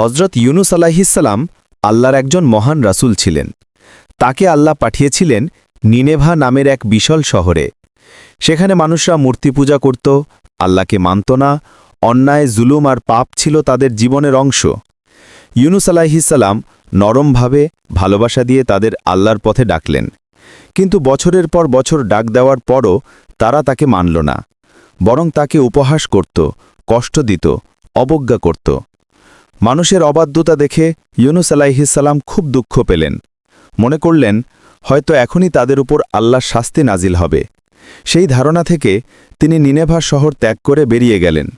হজরত ইউনুস আলাহিসাল্লাম আল্লাহর একজন মহান রাসূল ছিলেন। তাকে আল্লাহ পাঠিয়েছিলেন নিনেভা নামের এক বিশাল শহরে। সেখানে মানুষরা মূর্তি পূজা করত, আল্লাহকে মানত না, অন্যায়, জুলুম আর পাপ ছিল তাদের জীবনের অংশ। ইউনুস আলাহিসাল্লাম নরমভাবে ভালোবাসা দিয়ে তাদের আল্লাহর পথে ডাকলেন। কিন্তু বছরের পর বছর ডাক দেওয়ার পরও তারা তাকে মানল না, বরং তাকে উপহাস করত, কষ্ট দিত, অবজ্ঞা করত। মানুষের অবাধ্যতা দেখে ইউনুস আলাইহিসাল্লাম খুব দুঃখ পেলেন। মনে করলেন, হয়তো এখনই তাদের উপর আল্লাহ শাস্তি নাজিল হবে। সেই ধারণা থেকে তিনি নিনেভা শহর ত্যাগ করে বেরিয়ে গেলেন।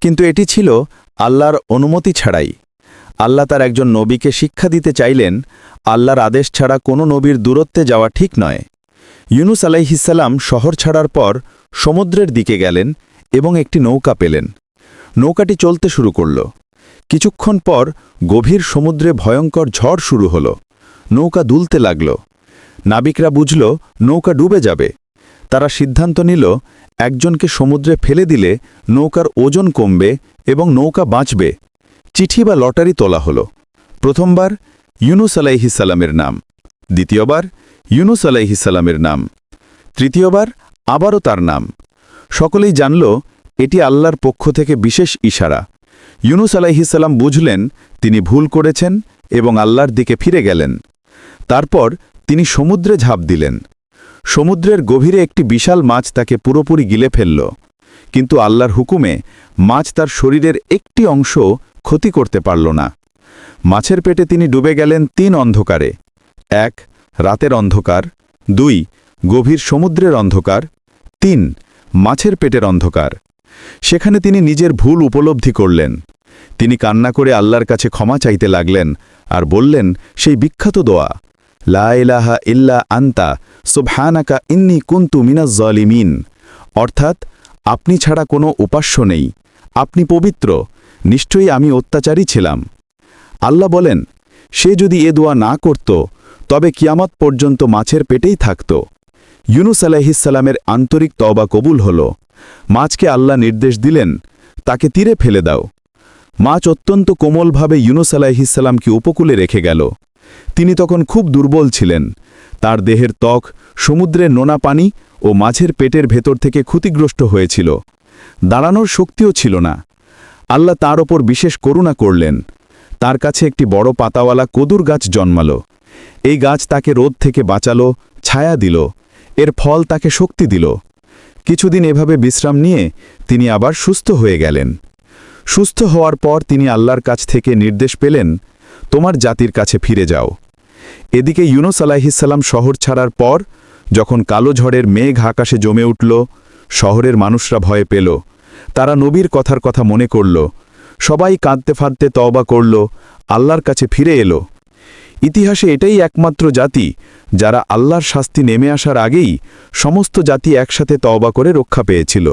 কিন্তু এটি ছিল আল্লাহর অনুমতি ছাড়াই। আল্লাহ তার একজন নবীকে শিক্ষা দিতে চাইলেন, আল্লাহর আদেশ ছাড়া কোনো নবীর দূরত্বে যাওয়া ঠিক নয়। ইউনুস আলাইহিসাল্লাম শহর ছাড়ার পর সমুদ্রের দিকে গেলেন এবং একটি নৌকা পেলেন। নৌকাটি চলতে শুরু করল। কিছুক্ষণ পর গভীর সমুদ্রে ভয়ঙ্কর ঝড় শুরু হল। নৌকা দুলতে লাগল। নাবিকরা বুঝল, নৌকা ডুবে যাবে। তারা সিদ্ধান্ত নিল, একজনকে সমুদ্রে ফেলে দিলে নৌকার ওজন কমবে এবং নৌকা বাঁচবে। চিঠি বা লটারি তোলা হল। প্রথমবার ইউনুস আলাইহিসাল্লামের নাম। দ্বিতীয়বার ইউনুস আলাইহিসাল্লামের নাম। তৃতীয়বার আবারও তার নাম। সকলেই জানল, এটি আল্লাহর পক্ষ থেকে বিশেষ ইশারা। ইউনুস আলাইহিসাল্লাম বুঝলেন তিনি ভুল করেছেন এবং আল্লাহর দিকে ফিরে গেলেন। তারপর তিনি সমুদ্রে ঝাঁপ দিলেন। সমুদ্রের গভীরে একটি বিশাল মাছ তাকে পুরোপুরি গিলে ফেলল। কিন্তু আল্লাহর হুকুমে মাছ তার শরীরের একটি অংশ ক্ষতি করতে পারল না। মাছের পেটে তিনি ডুবে গেলেন তিন অন্ধকারে। এক, রাতের অন্ধকার। দুই, গভীর সমুদ্রের অন্ধকার। তিন, মাছের পেটের অন্ধকার। সেখানে তিনি নিজের ভুল উপলব্ধি করলেন। তিনি কান্না করে আল্লাহর কাছে ক্ষমা চাইতে লাগলেন আর বললেন, সেই বিখ্যাত দোয়া, লা ইলাহা ইল্লা আন্তা, সুবহানাকা ইন্নি কুন্তু মিনাজ জলিমিন। অর্থাৎ, আপনি ছাড়া কোনো উপাস্য নেই, আপনি পবিত্র, নিশ্চয়ই আমি অত্যাচারী ছিলাম। আল্লাহ বলেন, সে যদি এ দোয়া না করত, তবে কিয়ামত পর্যন্ত মাছের পেটেই থাকত। ইউনুস আলাইহিসাল্লামের আন্তরিক তওবা কবুল হল। মাছকে আল্লাহ নির্দেশ দিলেন, তাকে তীরে ফেলে দাও। মাছ অত্যন্ত কোমলভাবে ইউনুস আলাইহিসাল্লামকে উপকূলে রেখে গেল। তিনি তখন খুব দুর্বল ছিলেন। তার দেহের ত্বক, সমুদ্রের নোনা পানি ও মাছের পেটের ভেতর থেকে ক্ষতিগ্রস্ত হয়েছিল। দাঁড়ানোর শক্তিও ছিল না। আল্লাহ তার ওপর বিশেষ করুণা করলেন। তার কাছে একটি বড় পাতাওয়ালা কদুর গাছ জন্মাল। এই গাছ তাকে রোদ থেকে বাঁচালো, ছায়া দিল। এর ফল তাকে শক্তি দিল। কিছুদিন এভাবে বিশ্রাম নিয়ে তিনি আবার সুস্থ হয়ে গেলেন। সুস্থ হওয়ার পর তিনি আল্লাহর কাছ থেকে নির্দেশ পেলেন, তোমার জাতির কাছে ফিরে যাও। এদিকে ইউনুস আলাহিসাল্লাম শহর ছাড়ার পর, যখন কালো ঝড়ের মেঘ আকাশে জমে উঠল, শহরের মানুষরা ভয়ে পেল। তারা নবীর কথার কথা মনে করল, সবাই কাঁদতে ফাঁদতে তওবা করল, আল্লাহর কাছে ফিরে এলো। ইতিহাসে এটাই একমাত্র জাতি যারা আল্লাহর শাস্তি নেমে আসার আগেই সমস্ত জাতি একসাথে তওবা করে রক্ষা পেয়েছিল।